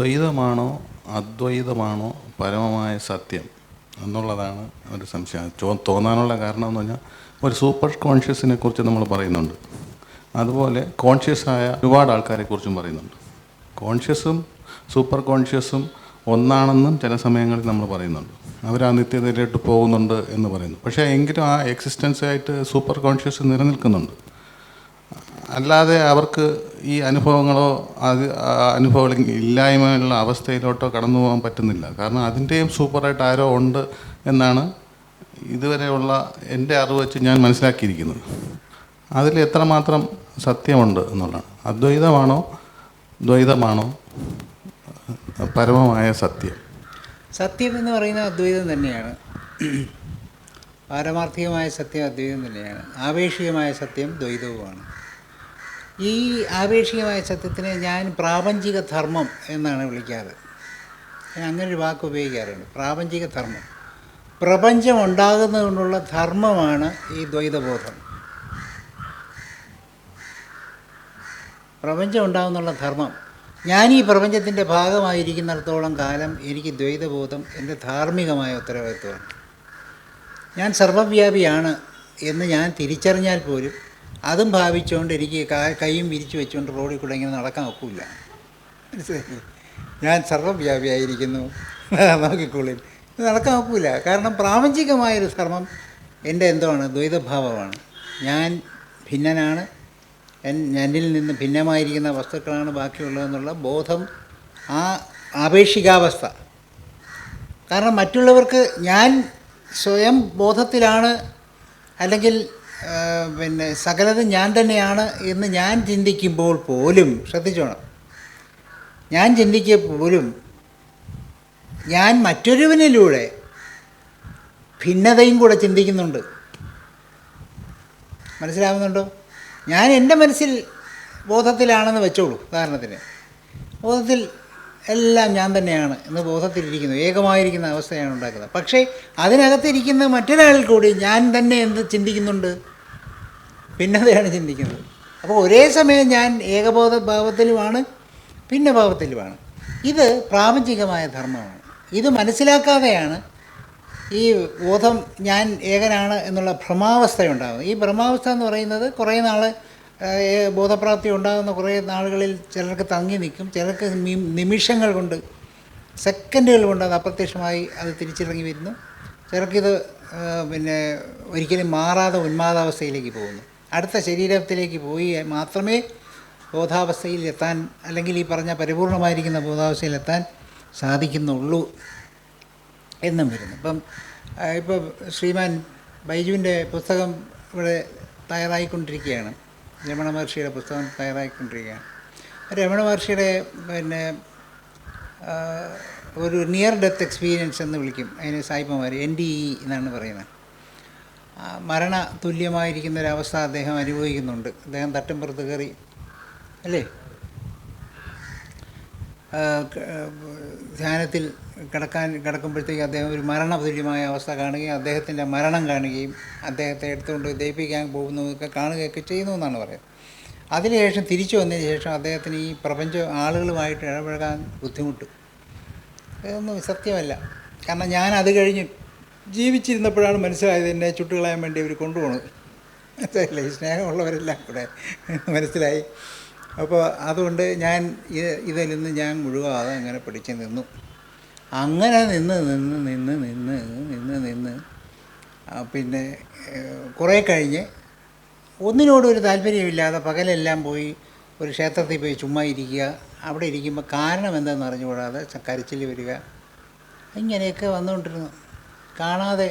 ദ്വൈതമാണോ അദ്വൈതമാണോ പരമമായ സത്യം എന്നുള്ളതാണ് ഒരു സംശയം. ചോ തോന്നാനുള്ള കാരണം എന്ന് പറഞ്ഞാൽ ഒരു സൂപ്പർ കോൺഷ്യസിനെ കുറിച്ച് നമ്മൾ പറയുന്നുണ്ട്. അതുപോലെ കോൺഷ്യസായ ഒരുപാട് ആൾക്കാരെ കുറിച്ചും പറയുന്നുണ്ട്. കോൺഷ്യസും സൂപ്പർ കോൺഷ്യസും ഒന്നാണെന്നും ചില സമയങ്ങളിൽ നമ്മൾ പറയുന്നുണ്ട്. അവർ ആ നിത്യതയിലോട്ട് പോകുന്നുണ്ട് എന്ന് പറയുന്നു. പക്ഷേ എങ്കിലും ആ എക്സിസ്റ്റൻസായിട്ട് സൂപ്പർ കോൺഷ്യസ് നിലനിൽക്കുന്നുണ്ട്. അല്ലാതെ അവർക്ക് ഈ അനുഭവങ്ങളോ അത് അനുഭവ ഇല്ലായ്മയുള്ള അവസ്ഥയിലോട്ടോ കടന്നു പോകാൻ പറ്റുന്നില്ല. കാരണം അതിന്റെയും സൂപ്പറായിട്ട് ആരോ ഉണ്ട് എന്നാണ് ഇതുവരെയുള്ള എന്റെ അറിവ് വെച്ച് ഞാൻ മനസ്സിലാക്കിയിരിക്കുന്നത്. അതിൽ എത്രമാത്രം സത്യമുണ്ട് എന്നുള്ളതാണ്. അദ്വൈതമാണോ ദ്വൈതമാണോ പരമമായ സത്യം? സത്യം എന്ന് പറയുന്നത് അദ്വൈതം തന്നെയാണ്. പാരമാർത്ഥികമായ സത്യം അദ്വൈതം തന്നെയാണ്. ആപേക്ഷികമായ സത്യം ദ്വൈതവുമാണ്. ഈ ആപേക്ഷികമായ സത്യത്തിനെ ഞാൻ പ്രാപഞ്ചിക ധർമ്മം എന്നാണ് വിളിക്കാറ്. ഞാൻ അങ്ങനൊരു വാക്ക് ഉപയോഗിക്കാറുണ്ട്. പ്രാപഞ്ചിക ധർമ്മം. പ്രപഞ്ചം ഉണ്ടാകുന്നതുകൊണ്ടുള്ള ധർമ്മമാണ് ഈ ദ്വൈതബോധം. പ്രപഞ്ചം ഉണ്ടാകുന്നുള്ള ധർമ്മം. ഞാൻ ഈ പ്രപഞ്ചത്തിന്റെ ഭാഗമായിരിക്കുന്നിടത്തോളം കാലം എനിക്ക് ദ്വൈതബോധം എന്റെ ധാർമ്മികമായ ഉത്തരവാദിത്വമാണ്. ഞാൻ സർവവ്യാപിയാണ് എന്ന് ഞാൻ തിരിച്ചറിഞ്ഞാൽ പോലും അതും ഭാവിച്ചുകൊണ്ട് എനിക്ക് കൈയും വിരിച്ചു വെച്ചുകൊണ്ട് റോഡിൽ കൂടെ ഇങ്ങനെ നടക്കാൻ ഒക്കില്ല. ഞാൻ സർവവ്യാപിയായിരിക്കുന്നു. നോക്കിക്കൊള്ളിൽ നടക്കാൻ ഒക്കില്ല. കാരണം പ്രാപഞ്ചികമായൊരു ധർമ്മം എന്റെ എന്താണ്? ദ്വൈതഭാവമാണ്. ഞാൻ ഭിന്നനാണ്. എന്നിൽ നിന്ന് ഭിന്നമായിരിക്കുന്ന വസ്തുക്കളാണ് ബാക്കിയുള്ളതെന്നുള്ള ബോധം ആ ആപേക്ഷികാവസ്ഥ. കാരണം മറ്റുള്ളവർക്ക് ഞാൻ സ്വയം ബോധത്തിലാണ് അല്ലെങ്കിൽ പിന്നെ സകലതും ഞാൻ തന്നെയാണ് എന്ന് ഞാൻ ചിന്തിക്കുമ്പോൾ പോലും ശ്രദ്ധിച്ചോണം. ഞാൻ ചിന്തിക്കുക പോലും ഞാൻ മറ്റൊരുവനിലൂടെ ഭിന്നതയും കൂടെ ചിന്തിക്കുന്നുണ്ട്. മനസ്സിലാവുന്നുണ്ടോ? ഞാൻ എന്റെ മനസ്സിൽ ബോധത്തിലാണെന്ന് വെച്ചോളൂ ഉദാഹരണത്തിന്. ബോധത്തിൽ എല്ലാം ഞാൻ തന്നെയാണ് എന്ന് ബോധത്തിലിരിക്കുന്നു. ഏകമായിരിക്കുന്ന അവസ്ഥയാണ് ഉണ്ടാക്കുന്നത്. പക്ഷേ അതിനകത്തിരിക്കുന്ന മറ്റൊരാളിൽ കൂടി ഞാൻ തന്നെ എന്ത് ചിന്തിക്കുന്നുണ്ട്? ഭിന്നതയാണ് ചിന്തിക്കുന്നത്. അപ്പോൾ ഒരേ സമയം ഞാൻ ഏകബോധ ഭാവത്തിലുമാണ് ഭിന്നഭാവത്തിലുമാണ്. ഇത് പ്രാപഞ്ചികമായ ധർമ്മമാണ്. ഇത് മനസ്സിലാക്കാതെയാണ് ഈ ബോധം ഞാൻ ഏകനാണ് എന്നുള്ള ഭ്രമാവസ്ഥ ഉണ്ടാകുന്നത് ഈ ഭ്രമാവസ്ഥ എന്ന് പറയുന്നത് കുറേ നാൾ ബോധപ്രാപ്തി ഉണ്ടാകുന്ന കുറേ നാളുകളിൽ ചിലർക്ക് തങ്ങി നിൽക്കും. ചിലർക്ക് നിമിഷങ്ങൾ കൊണ്ട് സെക്കൻഡുകൾ കൊണ്ട് അത് അപ്രത്യക്ഷമായി അത് തിരിച്ചിറങ്ങി വരുന്നു. ചിലർക്കിത് പിന്നെ ഒരിക്കലും മാറാതെ ഉന്മാദാവസ്ഥയിലേക്ക് പോകുന്നു. അടുത്ത ശരീരത്തിലേക്ക് പോയി മാത്രമേ ബോധാവസ്ഥയിൽ എത്താൻ അല്ലെങ്കിൽ ഈ പറഞ്ഞ പരിപൂർണമായിരിക്കുന്ന ബോധാവസ്ഥയിൽ എത്താൻ സാധിക്കുന്നുള്ളൂ എന്നും വരുന്നു. ഇപ്പം ഇപ്പോൾ ശ്രീമാൻ ബൈജുവിന്റെ പുസ്തകം ഇവിടെ തയ്യാറായിക്കൊണ്ടിരിക്കുകയാണ്. രമണ മഹർഷിയുടെ പുസ്തകം തയ്യാറാക്കിക്കൊണ്ടിരിക്കുകയാണ് രമണ മഹർഷിയുടെ പിന്നെ ഒരു നിയർ ഡെത്ത് എക്സ്പീരിയൻസ് എന്ന് വിളിക്കും. അതിന് സായിപ്പന്മാർ എൻ ഡി ഇ എന്നാണ് പറയുന്നത്. മരണ തുല്യമായിരിക്കുന്ന ഒരവസ്ഥ അദ്ദേഹം അനുഭവിക്കുന്നുണ്ട്. അദ്ദേഹം തട്ടുംപുറത്ത് കയറി അല്ലേ? ധ്യാനത്തിൽ കിടക്കാൻ കിടക്കുമ്പോഴത്തേക്ക് അദ്ദേഹം ഒരു മരണതുല്യമായ അവസ്ഥ കാണുകയും അദ്ദേഹത്തിന്റെ മരണം കാണുകയും അദ്ദേഹത്തെ എടുത്തുകൊണ്ട് ദയിപ്പിക്കാൻ പോകുന്നതൊക്കെ കാണുകയൊക്കെ ചെയ്യുന്നു എന്നാണ് പറയുന്നത്. അതിനുശേഷം തിരിച്ചു വന്നതിന് ശേഷം അദ്ദേഹത്തിന് ഈ പ്രപഞ്ച ആളുകളുമായിട്ട് ഇടപഴകാൻ ബുദ്ധിമുട്ട്. ഇതൊന്നും സത്യമല്ല. കാരണം ഞാൻ അത് കഴിഞ്ഞ് ജീവിച്ചിരുന്നപ്പോഴാണ് മനസ്സിലായത് എന്നെ ചുട്ടുകളയാൻ വേണ്ടി അവർ കൊണ്ടുപോകണത് മനസ്സിലായില്ല ഈ സ്നേഹമുള്ളവരെല്ലാം കൂടെ മനസ്സിലായി. അപ്പോൾ അതുകൊണ്ട് ഞാൻ ഇത് ഇതിൽ നിന്ന് ഞാൻ മുഴുവാതെ അങ്ങനെ പിടിച്ച് നിന്നു. അങ്ങനെ നിന്ന് നിന്ന് നിന്ന് നിന്ന് നിന്ന് നിന്ന് പിന്നെ കുറേ കഴിഞ്ഞ് ഒന്നിനോടും ഒരു താല്പര്യമില്ലാതെ പകലെല്ലാം പോയി ഒരു ക്ഷേത്രത്തിൽ പോയി ചുമ്മാ ഇരിക്കുക. അവിടെ ഇരിക്കുമ്പോൾ കാരണം എന്താണെന്ന് അറിഞ്ഞുകൂടാതെ കരച്ചിൽ വരിക. ഇങ്ങനെയൊക്കെ വന്നുകൊണ്ടിരുന്നു. കാണാതെ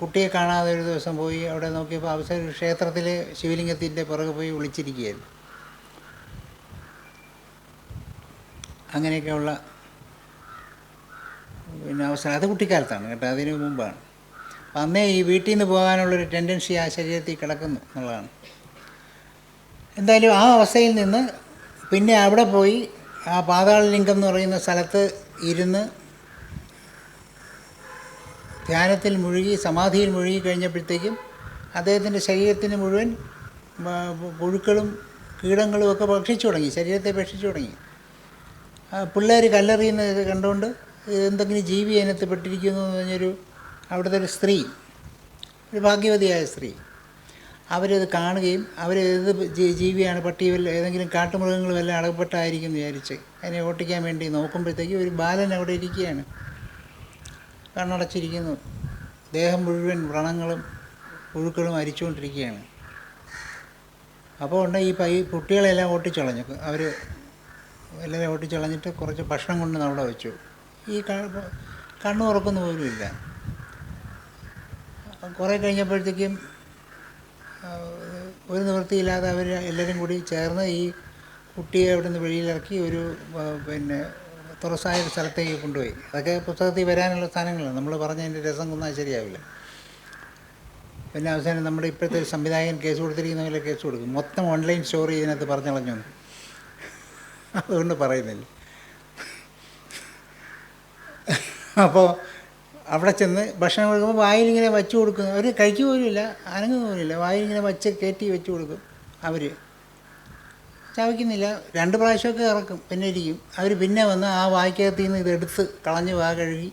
കുട്ടിയെ കാണാതെ ഒരു ദിവസം പോയി അവിടെ നോക്കിയപ്പോൾ അവസരം ക്ഷേത്രത്തിൽ ശിവലിംഗത്തിന്റെ പുറകെ പോയി വിളിച്ചിരിക്കുകയായിരുന്നു അങ്ങനെയൊക്കെയുള്ള പിന്നെ അവസരം. അത് കുട്ടിക്കാലത്താണ് കേട്ടോ അതിന് മുമ്പാണ്. അപ്പം അന്നേ ഈ വീട്ടിൽ നിന്ന് പോകാനുള്ളൊരു ടെൻഡൻസി ആ ശരീരത്തിൽ കിടക്കുന്നു എന്നുള്ളതാണ്. എന്തായാലും ആ അവസ്ഥയിൽ നിന്ന് പിന്നെ അവിടെ പോയി ആ പാതാളലിംഗം എന്ന് പറയുന്ന സ്ഥലത്ത് ഇരുന്ന് ധ്യാനത്തിൽ മുഴുകി സമാധിയിൽ മുഴുകി കഴിഞ്ഞപ്പോഴത്തേക്കും അദ്ദേഹത്തിന്റെ ശരീരത്തിന് മുഴുവൻ പുഴുക്കളും കീടങ്ങളും ഒക്കെ ഭക്ഷിച്ചു തുടങ്ങി ശരീരത്തെ ഭക്ഷിച്ചു തുടങ്ങി. പിള്ളേർ കല്ലെറിയുന്നത് ഇത് കണ്ടുകൊണ്ട് എന്തെങ്കിലും ജീവി അതിനകത്ത് പെട്ടിരിക്കുന്നു എന്ന് പറഞ്ഞൊരു അവിടുത്തെ ഒരു സ്ത്രീ ഒരു ഭാഗ്യവതിയായ സ്ത്രീ അവരത് കാണുകയും അവർ ഏത് ജീവിയാണ് പട്ടി വല്ല ഏതെങ്കിലും കാട്ടുമൃഗങ്ങൾ വല്ല അടപ്പെട്ടായിരിക്കും വിചാരിച്ച് അതിനെ ഓട്ടിക്കാൻ വേണ്ടി നോക്കുമ്പോഴത്തേക്കും ഒരു ബാലൻ അവിടെ ഇരിക്കുകയാണ്. കണ്ണടച്ചിരിക്കുന്നു. ദേഹം മുഴുവൻ വ്രണങ്ങളും പുഴുക്കളും അരിച്ചുകൊണ്ടിരിക്കുകയാണ്. അപ്പോൾ ഉണ്ട് ഈ പൈ കുട്ടികളെല്ലാം ഓട്ടിച്ചളഞ്ഞു. അവർ എല്ലാവരും ഓട്ടിച്ചളഞ്ഞിട്ട് കുറച്ച് ഭക്ഷണം കൊണ്ട് അവിടെ വെച്ചു. ഈ കണ്ണു തുറക്കുന്ന പോലും ഇല്ല. കുറേ കഴിഞ്ഞപ്പോഴത്തേക്കും ഒരു നിവൃത്തിയില്ലാതെ അവർ എല്ലാവരും കൂടി ചേർന്ന് ഈ കുട്ടിയെ അവിടെ നിന്ന് വെളിയിലിറക്കി ഒരു പിന്നെ തുറസായ ഒരു സ്ഥലത്തേക്ക് കൊണ്ടുപോയി. അതൊക്കെ പുസ്തകത്തിൽ വരാനുള്ള സ്ഥാനങ്ങളാണ് നമ്മൾ പറഞ്ഞതിന്റെ രസം കൊന്നാൽ ശരിയാവില്ല. പിന്നെ അവസാനം നമ്മുടെ ഇപ്പോഴത്തെ സംവിധായകൻ കേസ് കൊടുത്തിരിക്കുന്നവരെ കേസ് കൊടുക്കും. മൊത്തം ഓൺലൈൻ സ്റ്റോറി ഇതിനകത്ത് പറഞ്ഞളഞ്ഞു. എന്ന്. അതുകൊണ്ട് പറയുന്നില്ല. അപ്പോൾ അവിടെ ചെന്ന് ഭക്ഷണം കൊടുക്കുമ്പോൾ വായിലിങ്ങനെ വച്ചു കൊടുക്കും. അവർ കഴിക്കുക പോലുമില്ല അനങ്ങുക പോലുമില്ല. വായിലിങ്ങനെ വച്ച് കയറ്റി വെച്ച് കൊടുക്കും അവർ ചവയ്ക്കുന്നില്ല. രണ്ട് പ്രാവശ്യമൊക്കെ ഇറക്കും. പിന്നെ ഇരിക്കും. അവർ പിന്നെ വന്ന് ആ വായിക്കകത്ത് നിന്ന് ഇതെടുത്ത് കളഞ്ഞ് വാ കഴുകി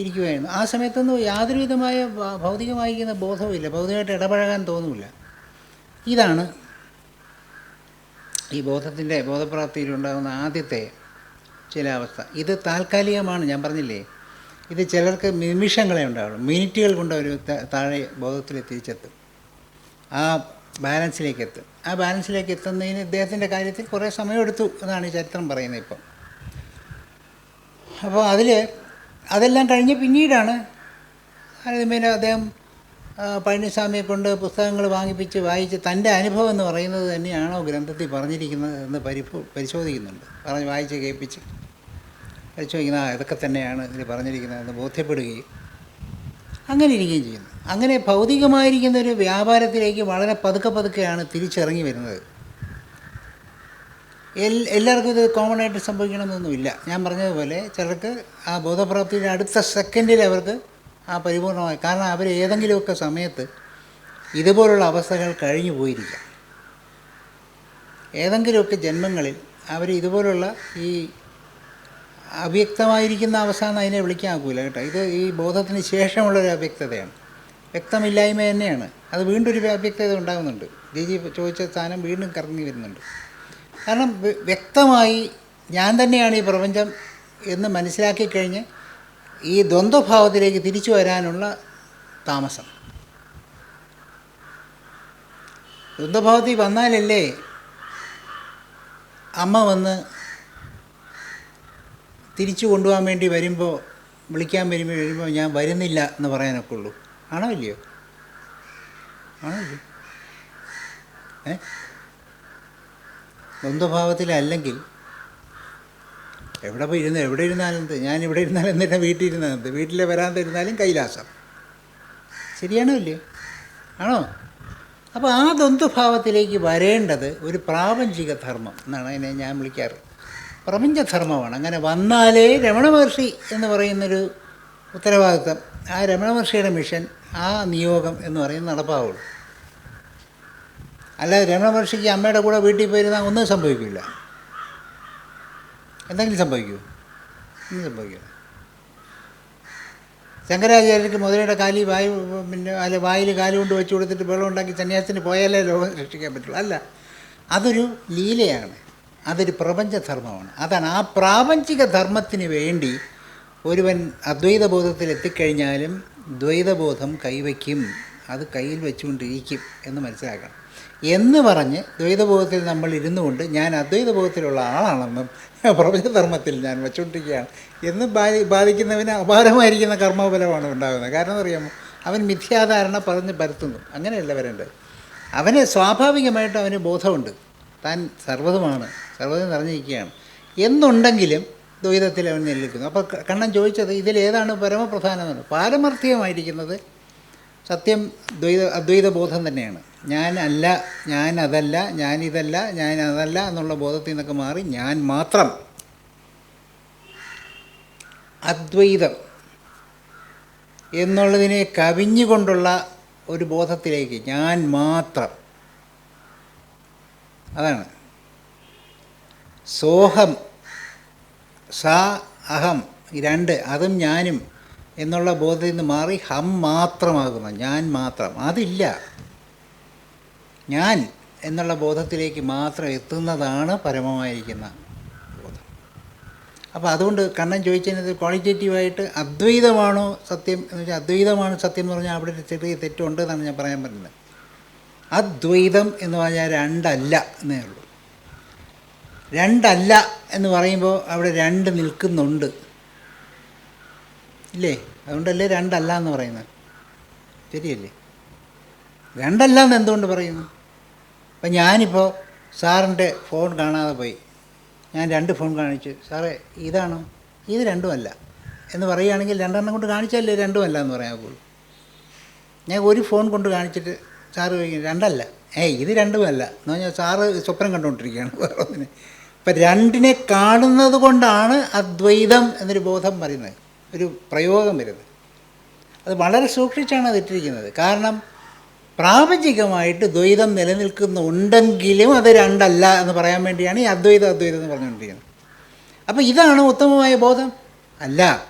ഇരിക്കുമായിരുന്നു ആ സമയത്തൊന്നും യാതൊരു വിധമായ ഭൗതികമായിരിക്കുന്ന ബോധവുമില്ല. ഭൗതികമായിട്ട് ഇടപഴകാൻ തോന്നുമില്ല ഇതാണ് ഈ ബോധത്തിന്റെ ബോധപ്രാപ്തിയിലുണ്ടാകുന്ന ആദ്യത്തെ ചില അവസ്ഥ. ഇത് താൽക്കാലികമാണ് ഞാൻ പറഞ്ഞില്ലേ? ഇത് ചിലർക്ക് നിമിഷങ്ങളെ ഉണ്ടാവുള്ളൂ. മിനിറ്റുകൾ കൊണ്ട് അവർ താഴെ ബോധത്തിൽ തിരിച്ചെത്തും. ആ ബാലൻസിലേക്ക് എത്തും. ആ ബാലൻസിലേക്ക് എത്തുന്നതിന് ഇദ്ദേഹത്തിന്റെ കാര്യത്തിൽ കുറേ സമയമെടുത്തു എന്നാണ് ഈ ചരിത്രം പറയുന്നത് ഇപ്പം. അപ്പോൾ അതിൽ അതെല്ലാം കഴിഞ്ഞ് പിന്നീടാണ് പിന്നെ അദ്ദേഹം പഴനിസ്വാമിയെ കൊണ്ട് പുസ്തകങ്ങൾ വാങ്ങിപ്പിച്ച് വായിച്ച് തന്റെ അനുഭവം എന്ന് പറയുന്നത് തന്നെയാണോ ഗ്രന്ഥത്തിൽ പറഞ്ഞിരിക്കുന്നത് എന്ന് പരിപോ പരിശോധിക്കുന്നുണ്ട്. പറഞ്ഞ് വായിച്ച് കേൾപ്പിച്ച് പരിശോധിക്കുന്ന ഇതൊക്കെ തന്നെയാണ് ഇതിൽ പറഞ്ഞിരിക്കുന്നതെന്ന് ബോധ്യപ്പെടുകയും അങ്ങനെ ഇരിക്കുകയും ചെയ്യുന്നു. അങ്ങനെ ഭൗതികമായിരിക്കുന്ന ഒരു വ്യാപാരത്തിലേക്ക് വളരെ പതുക്കെ പതുക്കെയാണ് തിരിച്ചിറങ്ങി വരുന്നത്. എല്ലാവർക്കും ഇത് കോമൺ ആയിട്ട് സംഭവിക്കണമെന്നൊന്നുമില്ല. ഞാൻ പറഞ്ഞതുപോലെ ചിലർക്ക് ആ ബോധപ്രാപ്തിയുടെ അടുത്ത സെക്കൻഡിൽ അവർക്ക് ആ പരിപൂർണമായി. കാരണം അവർ ഏതെങ്കിലുമൊക്കെ സമയത്ത് ഇതുപോലുള്ള അവസ്ഥകൾ കഴിഞ്ഞു പോയിരിക്കാം ഏതെങ്കിലുമൊക്കെ ജന്മങ്ങളിൽ അവർ ഇതുപോലുള്ള ഈ അവ്യക്തമായിരിക്കുന്ന അവസാനം അതിനെ വിളിക്കാൻ ആക്കൂല കേട്ടോ. ഇത് ഈ ബോധത്തിന് ശേഷമുള്ളൊരു അവ്യക്തതയാണ്. വ്യക്തമില്ലായ്മ തന്നെയാണ്. അത് വീണ്ടും ഒരു അവ്യക്തത ഉണ്ടാകുന്നുണ്ട് ജിജി ചോദിച്ച സ്ഥാനം വീണ്ടും കറങ്ങി വരുന്നുണ്ട്. കാരണം വ്യക്തമായി ഞാൻ തന്നെയാണ് ഈ പ്രപഞ്ചം എന്ന് മനസ്സിലാക്കി കഴിഞ്ഞ് ഈ ദ്വന്ദ്വഭാവത്തിലേക്ക് തിരിച്ചു വരാനുള്ള താമസം. ദ്വന്ദ്വഭാവത്തിൽ വന്നാലല്ലേ അമ്മ വന്ന് തിരിച്ചു കൊണ്ടുപോകാൻ വേണ്ടി വരുമ്പോൾ വിളിക്കാൻ വരുമ്പോൾ വരുമ്പോൾ ഞാൻ വരുന്നില്ല എന്ന് പറയാനൊക്കെ ഉള്ളൂ. ആണോ ഇല്ലയോ? ആണോ ഇല്ലയോ? ഏ? ബന്ധുഭാവത്തിലല്ലെങ്കിൽ എവിടെ പോയി ഇരുന്ന് എവിടെ ഇരുന്നാലും ഞാൻ ഇവിടെ ഇരുന്നാലും എന്തിനാ വീട്ടിൽ ഇരുന്നാൽ വീട്ടിലെ വരാൻ തരുന്നാലും കൈലാസം. ശരിയാണോ ഇല്ലേ? ആണോ? അപ്പോൾ ആ ദ്വന്ദ്ഭാവത്തിലേക്ക് വരേണ്ടത് ഒരു പ്രാപഞ്ചിക ധർമ്മം എന്നാണ് അതിനെ ഞാൻ വിളിക്കാറ്. പ്രപഞ്ചധർമ്മമാണ്. അങ്ങനെ വന്നാലേ രമണ മഹർഷി എന്ന് പറയുന്നൊരു ഉത്തരവാദിത്വം. ആ രമണ മഹർഷിയുടെ മിഷൻ ആ നിയോഗം എന്ന് പറയുന്നത് നടപ്പാവുള്ളൂ. അല്ലാതെ രമണ മഹർഷിക്ക് അമ്മയുടെ കൂടെ വീട്ടിൽ പോയിരുന്നാൽ ഒന്നും സംഭവിക്കില്ല. എന്തെങ്കിലും സംഭവിക്കുമോ ഒന്നും സംഭവിക്കില്ല ശങ്കരാചാര്യർക്ക് മുതലയുടെ കാലി വായു പിന്നെ അല്ല വായിൽ കാൽ കൊണ്ട് വെച്ച് കൊടുത്തിട്ട് വെള്ളം ഉണ്ടാക്കി സന്യാസത്തിന് പോയാലേ ലോകം രക്ഷിക്കാൻ പറ്റുള്ളൂ. അല്ല അതൊരു ലീലയാണ്. അതൊരു പ്രപഞ്ചധർമ്മമാണ് അതാണ് ആ പ്രാപഞ്ചിക ധർമ്മത്തിന് വേണ്ടി ഒരുവൻ അദ്വൈതബോധത്തിൽ എത്തിക്കഴിഞ്ഞാലും ദ്വൈതബോധം കൈവയ്ക്കും. അത് കയ്യിൽ വെച്ചുകൊണ്ടിരിക്കും എന്ന് മനസ്സിലാക്കണം. എന്ന് പറഞ്ഞ് ദ്വൈതബോധത്തിൽ നമ്മൾ ഇരുന്നു കൊണ്ട് ഞാൻ അദ്വൈതബോധത്തിലുള്ള ആളാണെന്നും പ്രപഞ്ചധർമ്മത്തിൽ ഞാൻ വെച്ചുകൊണ്ടിരിക്കുകയാണ് എന്ന് ബാധി ബാധിക്കുന്നവന് അപാരമായിരിക്കുന്ന കർമ്മഫലമാണ് ഉണ്ടാകുന്നത്. കാരണം അറിയാമോ അവൻ മിഥ്യാധാരണ പറഞ്ഞ് പരത്തുന്നു. അങ്ങനെയല്ല വരേണ്ടത്. അവന് സ്വാഭാവികമായിട്ട് അവന് ബോധമുണ്ട്. താൻ സർവതുമാണ്. സർവതും നിറഞ്ഞിരിക്കുകയാണ് എന്നുണ്ടെങ്കിലും ദ്വൈതത്തിൽ അവൻ നിലനിൽക്കുന്നു. അപ്പോൾ കണ്ണൻ ചോദിച്ചത് ഇതിലേതാണ് പരമപ്രധാനമെന്ന്? പാരമർത്ഥികമായിരിക്കുന്നത് സത്യം ദ്വൈത അദ്വൈത ബോധം തന്നെയാണ്. ഞാൻ ഞാനതല്ല ഞാനിതല്ല ഞാൻ അതല്ല എന്നുള്ള ബോധത്തിൽ നിന്നൊക്കെ മാറി ഞാൻ മാത്രം. അദ്വൈതം എന്നുള്ളതിനെ കവിഞ്ഞുകൊണ്ടുള്ള ഒരു ബോധത്തിലേക്ക് ഞാൻ മാത്രം. അതാണ്. സോഹം സ അഹം രണ്ട് അതും ഞാനും എന്നുള്ള ബോധത്തിൽ നിന്ന് മാറി ഹം മാത്രമാകുന്നു. ഞാൻ മാത്രം. അതില്ല. ഞാൻ എന്നുള്ള ബോധത്തിലേക്ക് മാത്രം എത്തുന്നതാണ് പരമമായിരിക്കുന്ന ബോധം. അപ്പോൾ അതുകൊണ്ട് കണ്ണൻ ചോദിച്ചതിനത് ക്വാളിറ്റേറ്റീവായിട്ട് അദ്വൈതമാണോ സത്യം എന്ന് വെച്ചാൽ അദ്വൈതമാണ് സത്യം എന്ന് പറഞ്ഞാൽ അവിടെ ചെറിയ തെറ്റുണ്ട് എന്നാണ് ഞാൻ പറയാൻ പറ്റുന്നത്. അദ്വൈതം എന്ന് പറഞ്ഞാൽ രണ്ടല്ല എന്നേ ഉള്ളൂ. രണ്ടല്ല എന്ന് പറയുമ്പോൾ അവിടെ രണ്ട് നിൽക്കുന്നുണ്ട്. ഇല്ലേ? അതുകൊണ്ടല്ലേ രണ്ടല്ല എന്ന് പറയുന്നത്? ശരിയല്ലേ? രണ്ടല്ല എന്ന് എന്തുകൊണ്ട് പറയുന്നു? അപ്പം ഞാനിപ്പോൾ സാറിന്റെ ഫോൺ കാണാതെ പോയി. ഞാൻ രണ്ട് ഫോൺ കാണിച്ചു. സാറേ ഇതാണോ. ഇത് രണ്ടുമല്ല. എന്ന് പറയുകയാണെങ്കിൽ രണ്ടെണ്ണം കൊണ്ട് കാണിച്ചല്ലേ രണ്ടുമല്ല എന്ന് പറയാൻ പോകുള്ളൂ ഞാൻ ഒരു ഫോൺ കൊണ്ട് കാണിച്ചിട്ട് സാറ് ചോദിക്കും രണ്ടല്ല. ഏയ് ഇത് രണ്ടുമല്ല. എന്ന് പറഞ്ഞാൽ സാറ് സ്വപ്നം കണ്ടുകൊണ്ടിരിക്കുകയാണ് വേറെ ഒന്നിനെ. ഇപ്പം രണ്ടിനെ കാണുന്നത് കൊണ്ടാണ് അദ്വൈതം എന്നൊരു ബോധം പറയുന്നത് ഒരു പ്രയോഗം വരുന്നത്. അത് വളരെ സൂക്ഷിച്ചാണ് അത് ഇട്ടിരിക്കുന്നത് കാരണം പ്രാപഞ്ചികമായിട്ട് ദ്വൈതം നിലനിൽക്കുന്നുണ്ടെങ്കിലും അത് രണ്ടല്ല എന്ന് പറയാൻ വേണ്ടിയാണ് ഈ അദ്വൈതം അദ്വൈതം എന്ന് പറഞ്ഞുകൊണ്ടിരിക്കുന്നത്. അപ്പോൾ ഇതാണ് ഉത്തമമായ ബോധം? അല്ല.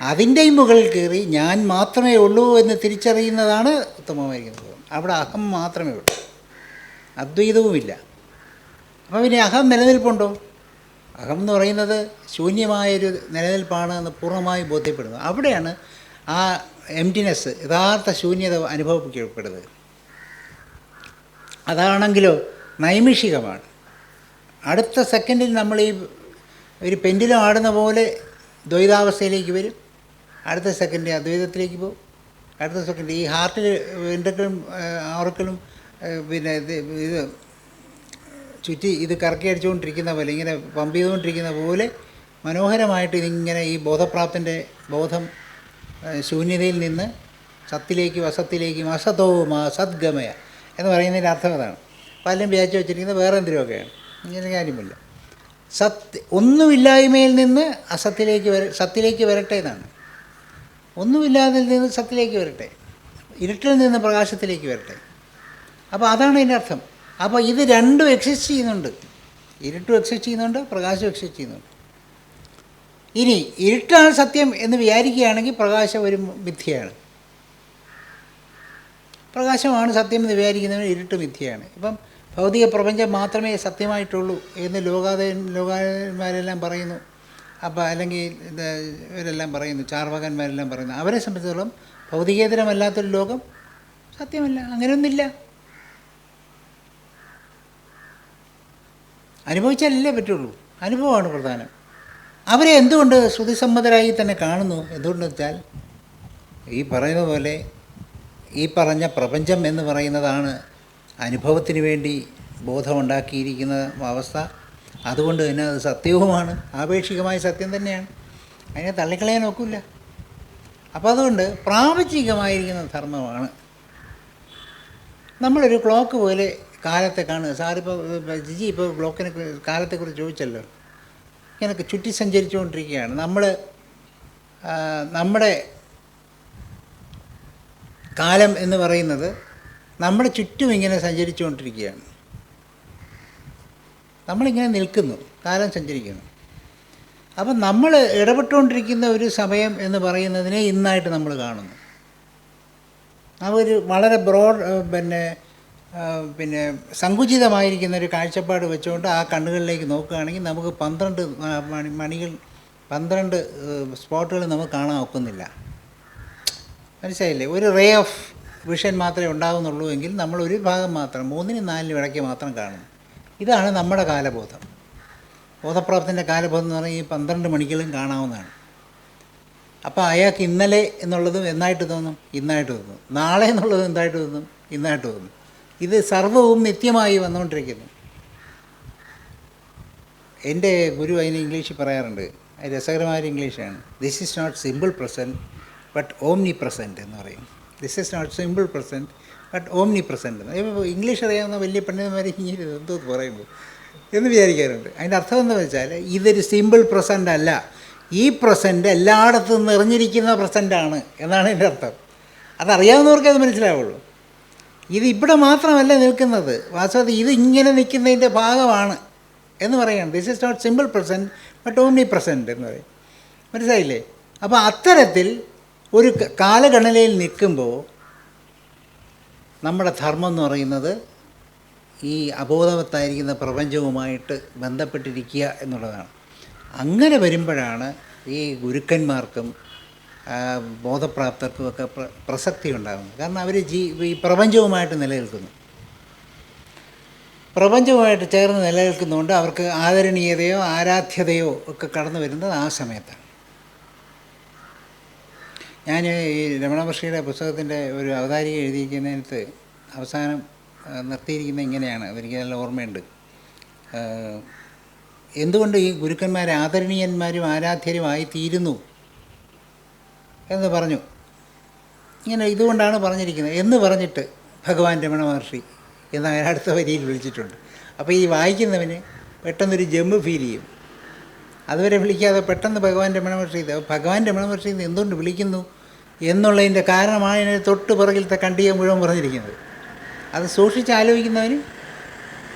അതിന്റെയും മുകളിൽ കയറി ഞാൻ മാത്രമേ ഉള്ളൂ എന്ന് തിരിച്ചറിയുന്നതാണ് ഉത്തമമായിരിക്കുന്ന ബോധം. അവിടെ അഹം മാത്രമേ ഉള്ളൂ. അദ്വൈതവുമില്ല. അപ്പോൾ പിന്നെ അഹം നിലനിൽപ്പുണ്ടോ? അഹം എന്ന് പറയുന്നത് ശൂന്യമായൊരു നിലനിൽപ്പാണ് എന്ന് പൂർണമായി ബോധ്യപ്പെടുന്നത് അവിടെയാണ് ആ എംറ്റിനെസ് യഥാർത്ഥ ശൂന്യത അനുഭവപ്പെടുന്നത് അതാണെങ്കിലോ നൈമിഷികമാണ്. അടുത്ത സെക്കൻഡിൽ നമ്മൾ ഈ ഒരു പെൻഡിലും ആടുന്ന പോലെ ദ്വൈതാവസ്ഥയിലേക്ക് വരും. അടുത്ത സെക്കൻഡ് അദ്വൈതത്തിലേക്ക് പോകും. അടുത്ത സെക്കൻഡ് ഈ ഹാർട്ടിൽ എന്തെങ്കിലും ആർക്കലും പിന്നെ ഇത് ചുറ്റി ഇത് കറക്കി അടിച്ചുകൊണ്ടിരിക്കുന്ന പോലെ ഇങ്ങനെ പമ്പ് ചെയ്തുകൊണ്ടിരിക്കുന്ന പോലെ മനോഹരമായിട്ട് ഇതിങ്ങനെ ഈ ബോധപ്രാപ്തിന്റെ ബോധം ശൂന്യതയിൽ നിന്ന് സത്തിലേക്കും അസത്തിലേക്കും അസതവും സദ്ഗമയ. എന്ന് പറയുന്നതിന്റെ അർത്ഥം അതാണ്. പലരും വ്യാഴ്ച വെച്ചിരിക്കുന്നത് വേറെ എന്തെങ്കിലുമൊക്കെയാണ് ഇങ്ങനെ കാര്യമില്ല. സത്യ ഒന്നുമില്ലായ്മയിൽ നിന്ന് അസത്തിലേക്ക് വര സത്തിലേക്ക് വരട്ടെ എന്നാണ്. ഒന്നുമില്ലാതിൽ നിന്ന് സത്തിലേക്ക് വരട്ടെ. ഇരുട്ടിൽ നിന്ന് പ്രകാശത്തിലേക്ക് വരട്ടെ. അപ്പോൾ അതാണ് അതിന്റെ അർത്ഥം. അപ്പോൾ ഇത് രണ്ടും എക്സിസ്റ്റ് ചെയ്യുന്നുണ്ട്. ഇരുട്ടും എക്സിസ്റ്റ് ചെയ്യുന്നുണ്ട് പ്രകാശം എക്സിസ്റ്റ് ചെയ്യുന്നുണ്ട്. ഇനി ഇരുട്ടാണ് സത്യം എന്ന് വിചാരിക്കുകയാണെങ്കിൽ പ്രകാശം ഒരു മിഥ്യയാണ്. പ്രകാശമാണ് സത്യം എന്ന് വിചാരിക്കുന്നവന് ഇരുട്ട് മിഥ്യയാണ്. ഇപ്പം ഭൗതിക പ്രപഞ്ചം മാത്രമേ സത്യമായിട്ടുള്ളൂ എന്ന് ലോകാതെ ലോകാന്മാരെല്ലാം പറയുന്നു. അപ്പോൾ അല്ലെങ്കിൽ ഇവരെല്ലാം പറയുന്നു ചാർവകന്മാരെല്ലാം പറയുന്നു. അവരെ സംബന്ധിച്ചിടത്തോളം ഭൗതികേതരമല്ലാത്തൊരു ലോകം സത്യമല്ല അങ്ങനെയൊന്നുമില്ല. അനുഭവിച്ചാലല്ലേ പറ്റുള്ളൂ. അനുഭവമാണ് പ്രധാനം. അവരെ എന്തുകൊണ്ട് ശ്രുതിസമ്മതരായി തന്നെ കാണുന്നു? എന്തുകൊണ്ടെന്ന് വെച്ചാൽ ഈ പറയുന്ന പോലെ ഈ പറഞ്ഞ പ്രപഞ്ചം എന്ന് പറയുന്നതാണ് അനുഭവത്തിന് വേണ്ടി ബോധമുണ്ടാക്കിയിരിക്കുന്ന അവസ്ഥ. അതുകൊണ്ട് തന്നെ അത് സത്യവുമാണ്. ആപേക്ഷികമായ സത്യം തന്നെയാണ്. അതിനെ തള്ളിക്കളയാൻ ഒക്കില്ല. അപ്പോൾ അതുകൊണ്ട് പ്രാപഞ്ചികമായിരിക്കുന്ന ധർമ്മമാണ്. നമ്മളൊരു ക്ലോക്ക് പോലെ കാലത്തെ കാണുക. സാറിപ്പോൾ ജിജി ഇപ്പോൾ ക്ലോക്കിനെ കുറി- കാലത്തെക്കുറിച്ച് ചോദിച്ചല്ലോ. ഇങ്ങനെ ചുറ്റി സഞ്ചരിച്ചുകൊണ്ടിരിക്കുകയാണ്. നമ്മൾ നമ്മുടെ കാലം എന്ന് പറയുന്നത് നമ്മുടെ ചുറ്റും ഇങ്ങനെ സഞ്ചരിച്ചുകൊണ്ടിരിക്കുകയാണ്. നമ്മളിങ്ങനെ നിൽക്കുന്നു കാലം സഞ്ചരിക്കുന്നു. അപ്പം നമ്മൾ ഇടപെട്ടുകൊണ്ടിരിക്കുന്ന ഒരു സമയം എന്ന് പറയുന്നതിനെ ഇന്നായിട്ട് നമ്മൾ കാണുന്നു. ഒരു വളരെ ബ്രോഡ് പിന്നെ പിന്നെ സങ്കുചിതമായിരിക്കുന്ന ഒരു കാഴ്ചപ്പാട് വെച്ചുകൊണ്ട് ആ കണ്ണുകളിലേക്ക് നോക്കുകയാണെങ്കിൽ നമുക്ക് പന്ത്രണ്ട് മണി മണികൾ പന്ത്രണ്ട് സ്പോട്ടുകൾ നമുക്ക് കാണാൻ ഒക്കുന്നില്ല. മനസ്സിലായില്ലേ? ഒരു റേ ഓഫ് വിഷൻ മാത്രമേ ഉണ്ടാകുന്നുള്ളൂ എങ്കിൽ നമ്മൾ ഒരു ഭാഗം മാത്രം മൂന്നിനും നാലിനും ഇടയ്ക്ക് മാത്രം കാണും ഇതാണ് നമ്മുടെ കാലബോധം. ബോധപ്രാപ്തിന്റെ കാലബോധം എന്ന് പറഞ്ഞാൽ ഈ പന്ത്രണ്ട് മണിക്കളും കാണാവുന്നതാണ്. അപ്പോൾ അയാൾക്ക് ഇന്നലെ എന്നുള്ളതും എന്നായിട്ട് തോന്നും? ഇന്നായിട്ട് തോന്നും. നാളെ എന്നുള്ളത് എന്തായിട്ട് തോന്നും? ഇന്നായിട്ട് തോന്നും. ഇത് സർവവും നിത്യമായി വന്നുകൊണ്ടിരിക്കുന്നു. എന്റെ ഗുരു അതിന് ഇംഗ്ലീഷിൽ പറയാറുണ്ട്. രസകരമായ ഇംഗ്ലീഷാണ്. This is not simple present but omnipresent എന്ന് പറയും. This is not simple present but omnipresent English അറിയാവുന്ന വലിയ പണ്ഡിതന്മാരെ ഇങ്ങനെ എന്തോ പറയുമ്പോൾ എന്ന് വിചാരിക്കാറുണ്ട്. അതിന്റെ അർത്ഥം എന്ന് വെച്ചാൽ ഇതൊരു സിമ്പിൾ പ്രസന്റ് അല്ല. ഈ പ്രസന്റ് എല്ലായിടത്തും നിറഞ്ഞിരിക്കുന്ന പ്രസന്റാണ് എന്നാണ് എന്റെ അർത്ഥം. അതറിയാവുന്നവർക്കേ അത് മനസ്സിലാവുള്ളൂ. ഇത് ഇവിടെ മാത്രമല്ല നിൽക്കുന്നത്. വാസ്തവത്തിൽ ഇത് ഇങ്ങനെ നിൽക്കുന്നതിന്റെ ഭാഗമാണ് എന്ന് പറയുകയാണ്. This is not simple present but omnipresent എന്ന് പറയും. മനസ്സിലായില്ലേ? അപ്പോൾ അത്തരത്തിൽ ഒരു കാലഗണനയിൽ നിൽക്കുമ്പോൾ നമ്മുടെ ധർമ്മം എന്ന് പറയുന്നത് ഈ അബോധവത്തായിരിക്കുന്ന പ്രപഞ്ചവുമായിട്ട് ബന്ധപ്പെട്ടിരിക്കുക എന്നുള്ളതാണ്. അങ്ങനെ വരുമ്പോഴാണ് ഈ ഗുരുക്കന്മാർക്കും ആ, ബോധപ്രാപ്തർക്കും ഒക്കെ പ്ര- പ്രസക്തി ഉണ്ടാകുന്നത്. കാരണം അവർ ജീ ഈ പ്രപഞ്ചവുമായിട്ട് നിലനിൽക്കുന്നു. പ്രപഞ്ചവുമായിട്ട് ചേർന്ന് നിലനിൽക്കുന്നതുകൊണ്ട് അവർക്ക് ആദരണീയതയോ ആരാധ്യതയോ ഒക്കെ കടന്നു വരുന്നത് ആ സമയത്താണ്. ഞാൻ ഈ രമണ മഹർഷിയുടെ പുസ്തകത്തിന്റെ ഒരു അവതാരിക എഴുതിയിരിക്കുന്നതിനകത്ത് അവസാനം നിർത്തിയിരിക്കുന്നത് ഇങ്ങനെയാണ് എനിക്ക് നല്ല ഓർമ്മയുണ്ട്. എന്തുകൊണ്ട് ഈ ഗുരുക്കന്മാർ ആദരണീയന്മാരും ആരാധ്യരുമായി തീരുന്നു എന്ന് പറഞ്ഞു. ഇങ്ങനെ ഇതുകൊണ്ടാണ് പറഞ്ഞിരിക്കുന്നത്. എന്ന് പറഞ്ഞിട്ട് ഭഗവാൻ രമണ മഹർഷി എന്ന് അടുത്ത വരിയിൽ വിളിച്ചിട്ടുണ്ട്. അപ്പോൾ ഈ വായിക്കുന്നവന് പെട്ടെന്നൊരു ജമ്പ് ഫീൽ ചെയ്യും. അതുവരെ വിളിക്കാതെ പെട്ടെന്ന് ഭഗവാൻ രമണ മഹർഷി ഭഗവാൻ രമണ മഹർഷി എന്തുകൊണ്ട് വിളിക്കുന്നു? എന്നുള്ളതിന്റെ കാരണമാണ് ഇതിന് തൊട്ട് പുറകിലത്തെ കണ്ടിയെ മുഴുവൻ പറഞ്ഞിരിക്കുന്നത്. അത് സൂക്ഷിച്ച് ആലോചിക്കുന്നവന്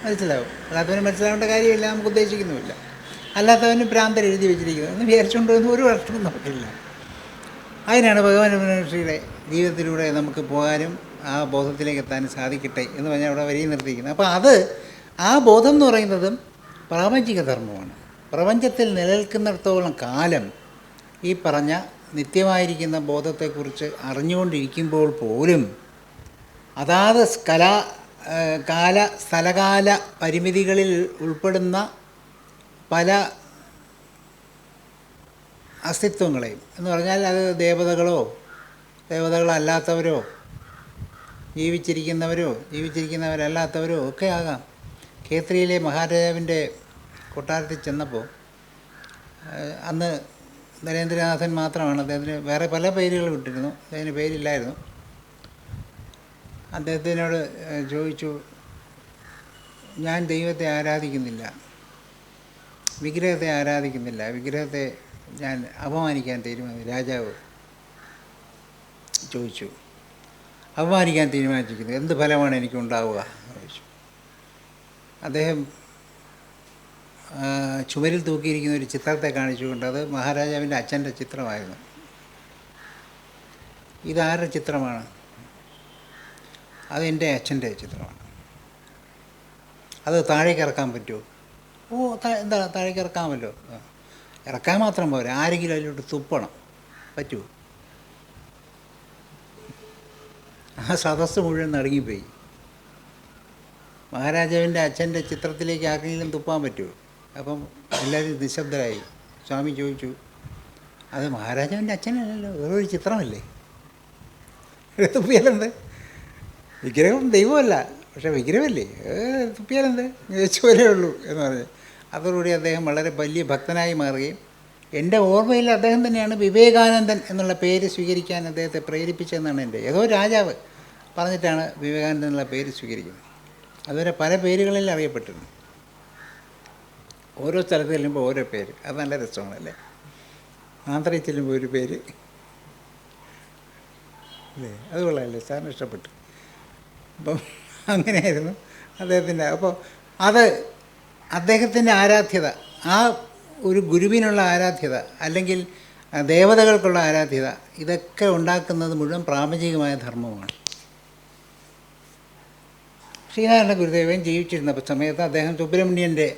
മനസ്സിലാവും. അല്ലാത്തവന് മനസ്സിലാവേണ്ട കാര്യമില്ല നമുക്ക് ഉദ്ദേശിക്കുന്നുമില്ല. അല്ലാത്തവന് ഭ്രാന്തർ എഴുതി വെച്ചിരിക്കുന്നത്. എന്ന് വിചാരിച്ചുകൊണ്ട് ഒന്നും ഒരു വർഷവും നമുക്കില്ല. അതിനാണ് ഭഗവാൻ മഹർഷിയുടെ ജീവിതത്തിലൂടെ നമുക്ക് പോകാനും ആ ബോധത്തിലേക്ക് എത്താനും സാധിക്കട്ടെ എന്ന് പറഞ്ഞാൽ അവിടെ വരെയും നിർത്തിയിരിക്കുന്നത്. അപ്പോൾ അത് ആ ബോധം എന്ന് പറയുന്നതും പ്രാപഞ്ചിക ധർമ്മമാണ്. പ്രപഞ്ചത്തിൽ നിലനിൽക്കുന്നിടത്തോളം കാലം ഈ പറഞ്ഞ നിത്യമായിരിക്കുന്ന ബോധത്തെക്കുറിച്ച് അറിഞ്ഞുകൊണ്ടിരിക്കുമ്പോൾ പോലും അതാത് കലാ കാല സ്ഥലകാല പരിമിതികളിൽ ഉൾപ്പെടുന്ന പല അസ്തിത്വങ്ങളെയും. എന്ന് പറഞ്ഞാൽ അത് ദേവതകളോ ദേവതകളല്ലാത്തവരോ ജീവിച്ചിരിക്കുന്നവരോ ജീവിച്ചിരിക്കുന്നവരല്ലാത്തവരോ ഒക്കെ ആകാം. കേത്രിയിലെ മഹാരാജാവിന്റെ കൊട്ടാരത്തിൽ ചെന്നപ്പോൾ അന്ന് നരേന്ദ്രനാഥൻ മാത്രമാണ്. അദ്ദേഹത്തിന് വേറെ പല പേരുകൾ വിട്ടിരുന്നു അദ്ദേഹത്തിന് പേരില്ലായിരുന്നു. അദ്ദേഹത്തിനോട് ചോദിച്ചു ഞാൻ ദൈവത്തെ ആരാധിക്കുന്നില്ല. വിഗ്രഹത്തെ ആരാധിക്കുന്നില്ല. വിഗ്രഹത്തെ ഞാൻ അപമാനിക്കാൻ തീരുമാനിച്ചു. രാജാവ് ചോദിച്ചു അപമാനിക്കാൻ തീരുമാനിച്ചിരിക്കുന്നു. എന്ത് ഫലമാണ് എനിക്കുണ്ടാവുക? ചോദിച്ചു. അദ്ദേഹം ചുമരിൽ തൂക്കിയിരിക്കുന്ന ഒരു ചിത്രത്തെ കാണിച്ചുകൊണ്ട് അത് മഹാരാജാവിന്റെ അച്ഛന്റെ ചിത്രമായിരുന്നു. ഇതാരുടെ ചിത്രമാണ്? അതെന്റെ അച്ഛന്റെ ചിത്രമാണ്. അത് താഴേക്ക് ഇറക്കാൻ പറ്റുമോ? ഓ എന്താ താഴേക്ക് ഇറക്കാമല്ലോ ഇറക്കാൻ മാത്രം പോരാ. ആരെങ്കിലും അതിലോട്ട് തുപ്പണം. പറ്റുമോ? ആ സദസ്സ് മുഴുവൻ നടുങ്ങിപ്പോയി. മഹാരാജാവിന്റെ അച്ഛന്റെ ചിത്രത്തിലേക്ക് ആർക്കെങ്കിലും തുപ്പാൻ പറ്റുമോ? അപ്പം എല്ലാവരും നിശബ്ദരായി. സ്വാമി ചോദിച്ചു അത് മഹാരാജാവിന്റെ അച്ഛനല്ലല്ലോ വേറൊരു ചിത്രമല്ലേ? തുപ്പിയാലെന്ത്? വിഗ്രഹം ദൈവമല്ല പക്ഷേ വിഗ്രഹമല്ലേ? തുപ്പിയാലെന്ത്? പോലെ ഉള്ളൂ എന്ന് പറഞ്ഞു. അതോടുകൂടി അദ്ദേഹം വളരെ വലിയ ഭക്തനായി മാറുകയും എന്റെ ഓർമ്മയിൽ അദ്ദേഹം തന്നെയാണ് വിവേകാനന്ദൻ എന്നുള്ള പേര് സ്വീകരിക്കാൻ അദ്ദേഹത്തെ പ്രേരിപ്പിച്ചതെന്നാണ് എന്റെ ഏതോ രാജാവ് പറഞ്ഞിട്ടാണ് വിവേകാനന്ദൻ എന്നുള്ള പേര് സ്വീകരിക്കുന്നത്. അതുവരെ പല പേരുകളിൽ അറിയപ്പെട്ടിരുന്നു. ഓരോ സ്ഥലത്ത് ചെല്ലുമ്പോൾ ഓരോ പേര്. അത് നല്ല രസമാണല്ലേ? ആന്ധ്രയിൽ ചെല്ലുമ്പോൾ ഒരു പേര്. അല്ലേ? അത് കൊള്ളാമല്ലേ സാറിന് ഇഷ്ടപ്പെട്ടു. അപ്പം അങ്ങനെയായിരുന്നു അദ്ദേഹത്തിന്റെ അപ്പോൾ അത് അദ്ദേഹത്തിന്റെ ആരാധ്യത ആ ഒരു ഗുരുവിനുള്ള ആരാധ്യത അല്ലെങ്കിൽ ദേവതകൾക്കുള്ള ആരാധ്യത ഇതൊക്കെ ഉണ്ടാക്കുന്നത് മുഴുവൻ പ്രാപഞ്ചികമായ ധർമ്മമാണ്. ശ്രീനാരായണ ഗുരുദേവൻ ജീവിച്ചിരുന്ന സമയത്ത് അദ്ദേഹം സുബ്രഹ്മണ്യന്റെ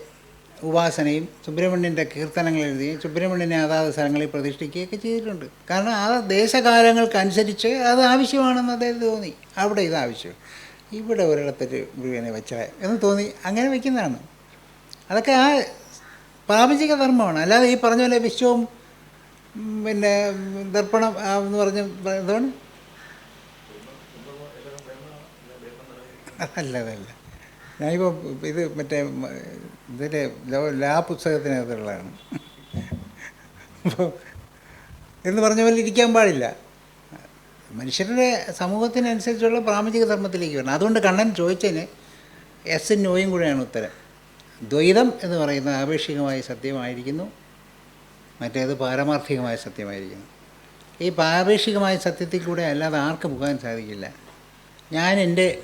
ഉപാസനയും സുബ്രഹ്മണ്യന്റെ കീർത്തനങ്ങൾ എഴുതുകയും സുബ്രഹ്മണ്യനെ അതാത് സ്ഥലങ്ങളിൽ പ്രതിഷ്ഠിക്കുകയൊക്കെ ചെയ്തിട്ടുണ്ട്. കാരണം ആ ദേശകാലങ്ങൾക്കനുസരിച്ച് അത് ആവശ്യമാണെന്ന് അദ്ദേഹം തോന്നി. അവിടെ ഇത് ആവശ്യം. ഇവിടെ ഒരിടത്തൊരു മുഴുവനെ വെച്ചാൽ എന്ന് തോന്നി. അങ്ങനെ വയ്ക്കുന്നതാണ് അതൊക്കെ ആ പ്രാപഞ്ചിക ധർമ്മമാണ്. അല്ലാതെ ഈ പറഞ്ഞ പോലെ വിശ്വവും പിന്നെ ദർപ്പണം എന്ന് പറഞ്ഞ എന്താണ്? അല്ലതല്ല ഞാനിപ്പോൾ ഇത് മറ്റേ ഇതിന്റെ ലാ പുസ്തകത്തിനകത്തുള്ളതാണ്. അപ്പോൾ എന്ന് പറഞ്ഞ പോലെ ഇരിക്കാൻ പാടില്ല. മനുഷ്യരുടെ സമൂഹത്തിനനുസരിച്ചുള്ള പ്രാപഞ്ചിക ധർമ്മത്തിലേക്ക് വരണം. അതുകൊണ്ട് കണ്ണൻ ചോദിച്ചതിന് എസ് നോയും കൂടെയാണ് ഉത്തരം. ദ്വൈതം എന്ന് പറയുന്ന ആപേക്ഷികമായ സത്യമായിരിക്കുന്നു. മറ്റേത് പാരമാർത്ഥികമായ സത്യമായിരിക്കുന്നു. ഈ പാപേക്ഷികമായ സത്യത്തിൽ കൂടെ അല്ലാതെ ആർക്കും പോകാൻ സാധിക്കില്ല. ഞാൻ എന്റെ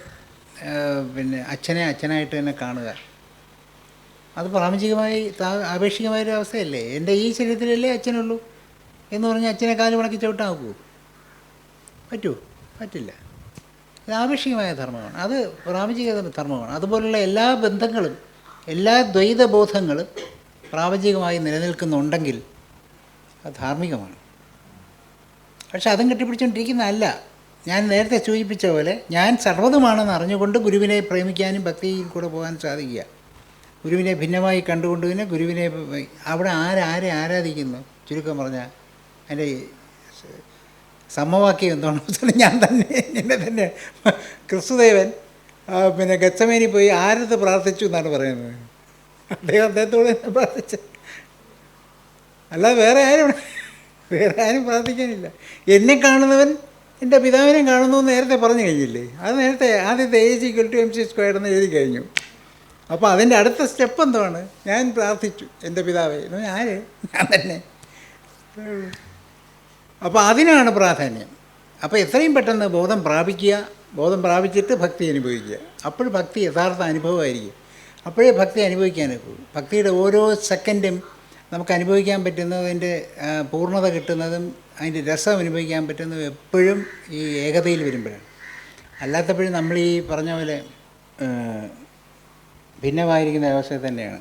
പിന്നെ അച്ഛനെ അച്ഛനായിട്ട് തന്നെ കാണുക. അത് പ്രാപഞ്ചികമായി താ- ആപേക്ഷികമായ ഒരു അവസ്ഥയല്ലേ? എന്റെ ഈ ശരീരത്തിലല്ലേ അച്ഛനുള്ളൂ? എന്ന് പറഞ്ഞാൽ അച്ഛനെ കാൽ മടക്കി ചവിട്ടാക്കൂ പറ്റൂ? പറ്റില്ല. ഇത് ആപേക്ഷികമായ ധർമ്മമാണ്. അത് പ്രാപഞ്ചിക ധർമ്മമാണ്. അതുപോലുള്ള എല്ലാ ബന്ധങ്ങളും എല്ലാ ദ്വൈതബോധങ്ങളും പ്രാപഞ്ചികമായി നിലനിൽക്കുന്നുണ്ടെങ്കിൽ അത് ധാർമ്മികമാണ്. പക്ഷെ അതും കെട്ടിപ്പിടിച്ചുകൊണ്ടിരിക്കുന്നതല്ല. ഞാൻ നേരത്തെ സൂചിപ്പിച്ച പോലെ ഞാൻ സർവതുമാണെന്ന് അറിഞ്ഞുകൊണ്ട് ഗുരുവിനെ പ്രേമിക്കാനും ഭക്തിയിൽ കൂടെ പോകാൻ സാധിക്കുക. ഗുരുവിനെ ഭിന്നമായി കണ്ടുകൊണ്ട് തന്നെ ഗുരുവിനെ അവിടെ ആരാരെ ആരാധിക്കുന്നു? ചുരുക്കം പറഞ്ഞാൽ ഈ സമവാക്യം എന്താണെന്ന് ഞാൻ തന്നെ എന്നെ തന്നെ. ക്രിസ്തുദേവൻ പിന്നെ ഗച്ചമേനി പോയി ആരത് പ്രാർത്ഥിച്ചു എന്നാണ് പറയുന്നത്. അദ്ദേഹം അദ്ദേഹത്തോട് തന്നെ പ്രാർത്ഥിച്ചു. അല്ലാതെ വേറെ ആരും വേറെ ആരും പ്രാർത്ഥിക്കാനില്ല. എന്നെ കാണുന്നവൻ എന്റെ പിതാവിനെ കാണുന്നു നേരത്തെ പറഞ്ഞു കഴിഞ്ഞില്ലേ? അത് നേരത്തെ ആദ്യത്തെ E equal to M C square എന്ന് എഴുതി കഴിഞ്ഞു. അപ്പോൾ അതിന്റെ അടുത്ത സ്റ്റെപ്പ് എന്താണ്? ഞാൻ പ്രാർത്ഥിച്ചു എന്റെ പിതാവെ. ആര്? ഞാൻ തന്നെ. അപ്പോൾ അതിനാണ് പ്രാധാന്യം. അപ്പോൾ എത്രയും പെട്ടെന്ന് ബോധം പ്രാപിക്കുക ബോധം പ്രാപിച്ചിട്ട് ഭക്തി അനുഭവിക്കുക. അപ്പോൾ ഭക്തി യഥാർത്ഥ അനുഭവമായിരിക്കും. അപ്പോഴേ ഭക്തി അനുഭവിക്കാനൊക്കൂ ഭക്തിയുടെ ഓരോ സെക്കൻഡും നമുക്ക് അനുഭവിക്കാൻ പറ്റുന്നതിന്റെ പൂർണത കിട്ടുന്നതും അതിന്റെ രസം അനുഭവിക്കാൻ പറ്റുന്നത് എപ്പോഴും ഈ ഏകതയിൽ വരുമ്പോഴാണ്. അല്ലാത്തപ്പോഴും നമ്മൾ ഈ പറഞ്ഞ പോലെ ഭിന്നമായിരിക്കുന്ന അവസ്ഥ തന്നെയാണ്.